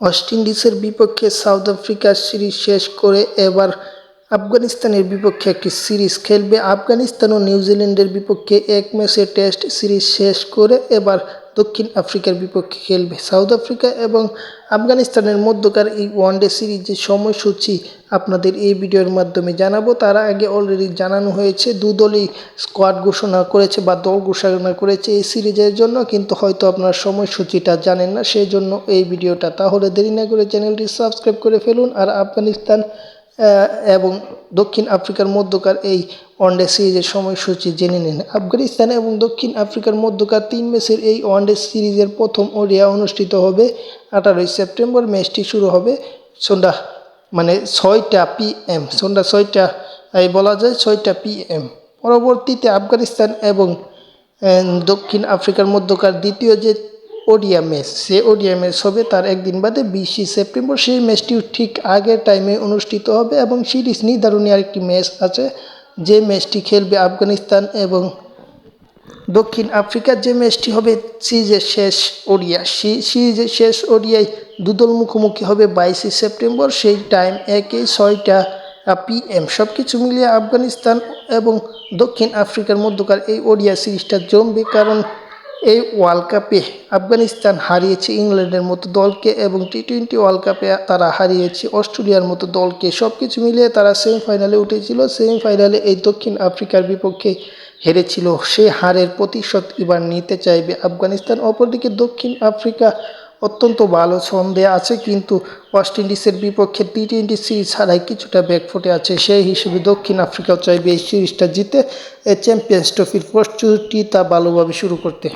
West ইন্ডিজের বিপক্ষে south আফ্রিকার সিরিজ শেষ করে এবার আফগানিস্তানের বিপক্ষে একটি সিরিজ খেলবে। আফগানিস্তান ও নিউজিল্যান্ডের বিপক্ষে এক ম্যাচে টেস্ট সিরিজ শেষ করে এবার দক্ষিণ আফ্রিকার বিপক্ষে খেলবে সাউথ আফ্রিকা এবং আফগানিস্তানের মধ্যকার এই ওয়ানডে সিরিজের সময়সূচি আপনাদের এই ভিডিওর মাধ্যমে জানাব, তার আগে অলরেডি জানানো হয়েছে, দু দলই স্কোয়াড ঘোষণা করেছে বা দল ঘোষণা করেছে এই সিরিজের জন্য, কিন্তু হয়তো আপনার সময়সূচিটা জানেন না সেই জন্য এই ভিডিওটা। তাহলে দেরি না করে চ্যানেলটি সাবস্ক্রাইব করে ফেলুন, আর আফগানিস্তান এবং দক্ষিণ আফ্রিকার মধ্যকার এই ওয়ানডে সিরিজের সময়সূচি জেনে নিন। আফগানিস্তান এবং দক্ষিণ আফ্রিকার মধ্যকার তিন ম্যাচের এই ওয়ানডে সিরিজের প্রথম ওডিয়া অনুষ্ঠিত হবে আঠারোই সেপ্টেম্বর। ম্যাচটি শুরু হবে সন্ধ্যা মানে ছয়টা পিএম, সন্ধ্যা ছয়টা, এই বলা যায় ছয়টা পিএম। পরবর্তীতে আফগানিস্তান এবং দক্ষিণ আফ্রিকার মধ্যকার দ্বিতীয় যে ওডিয়া ম্যাচ সে ওডিয়া ম্যাচ হবে তার একদিন বাদে বিশে সেপ্টেম্বর। সেই ম্যাচটিও ঠিক আগের টাইমে অনুষ্ঠিত হবে এবং সিরিজ নির্ধারণী আরেকটি ম্যাচ আছে, যে ম্যাচটি খেলবে আফগানিস্তান এবং দক্ষিণ আফ্রিকার যে ম্যাচটি হবে সিরিজের শেষ ওডিয়া সিরিজের শেষ ওডিয়ায় দুদল মুখোমুখি হবে বাইশে সেপ্টেম্বর, সেই টাইম একই ছয়টা পিএম সব কিছু মিলিয়ে আফগানিস্তান এবং দক্ষিণ আফ্রিকার মধ্যকার এই ওডিয়া সিরিজটা জমবে, কারণ এই ওয়ার্ল্ড কাপে আফগানিস্তান হারিয়েছে ইংল্যান্ডের মতো দলকে এবং টি টোয়েন্টি ওয়ার্ল্ড কাপে তারা হারিয়েছে অস্ট্রেলিয়ার মতো দলকে। সব কিছু মিলিয়ে তারা সেমিফাইনালে উঠেছিল। সেমিফাইনালে এই দক্ষিণ আফ্রিকার বিপক্ষে হেরেছিল। সেই হারের প্রতিশোধ এবার নিতে চাইবে আফগানিস্তান। অপরদিকে দক্ষিণ আফ্রিকা অত্যন্ত ভালো ছন্দে আছে, কিন্তু ওয়েস্ট ইন্ডিজের বিপক্ষে টি টোয়েন্টি সিরিজ ছাড়াই কিছুটা ব্যাকফুটে আছে। সেই হিসেবে দক্ষিণ আফ্রিকাও চাইবে এই সিরিজটা জিতে এই চ্যাম্পিয়ন্স ট্রফির প্রস্তুতি তা ভালোভাবে শুরু করতে।